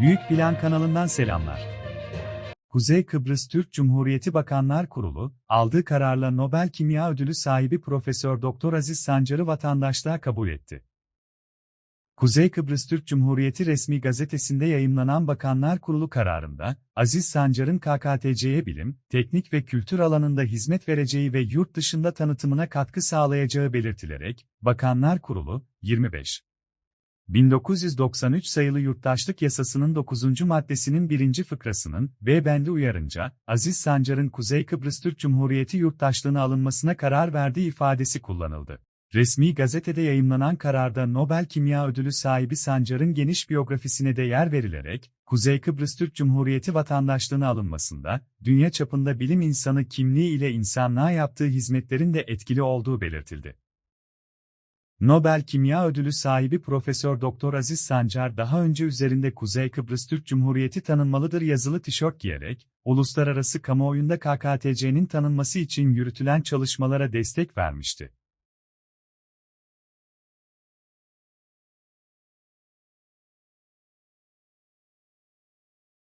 Büyük Plan kanalından selamlar. Kuzey Kıbrıs Türk Cumhuriyeti Bakanlar Kurulu, aldığı kararla Nobel Kimya Ödülü sahibi Profesör Doktor Aziz Sancar'ı vatandaşlığa kabul etti. Kuzey Kıbrıs Türk Cumhuriyeti resmi gazetesinde yayımlanan Bakanlar Kurulu kararında, Aziz Sancar'ın KKTC'ye bilim, teknik ve kültür alanında hizmet vereceği ve yurt dışında tanıtımına katkı sağlayacağı belirtilerek, Bakanlar Kurulu, 25. 1993 sayılı Yurttaşlık Yasası'nın 9. maddesinin 1. fıkrasının B bendi uyarınca, Aziz Sancar'ın Kuzey Kıbrıs Türk Cumhuriyeti yurttaşlığına alınmasına karar verdiği ifadesi kullanıldı. Resmi gazetede yayımlanan kararda Nobel Kimya Ödülü sahibi Sancar'ın geniş biyografisine de yer verilerek, Kuzey Kıbrıs Türk Cumhuriyeti vatandaşlığına alınmasında, dünya çapında bilim insanı kimliği ile insanlığa yaptığı hizmetlerin de etkili olduğu belirtildi. Nobel Kimya Ödülü sahibi Profesör Doktor Aziz Sancar daha önce üzerinde Kuzey Kıbrıs Türk Cumhuriyeti tanınmalıdır yazılı tişört giyerek, uluslararası kamuoyunda KKTC'nin tanınması için yürütülen çalışmalara destek vermişti.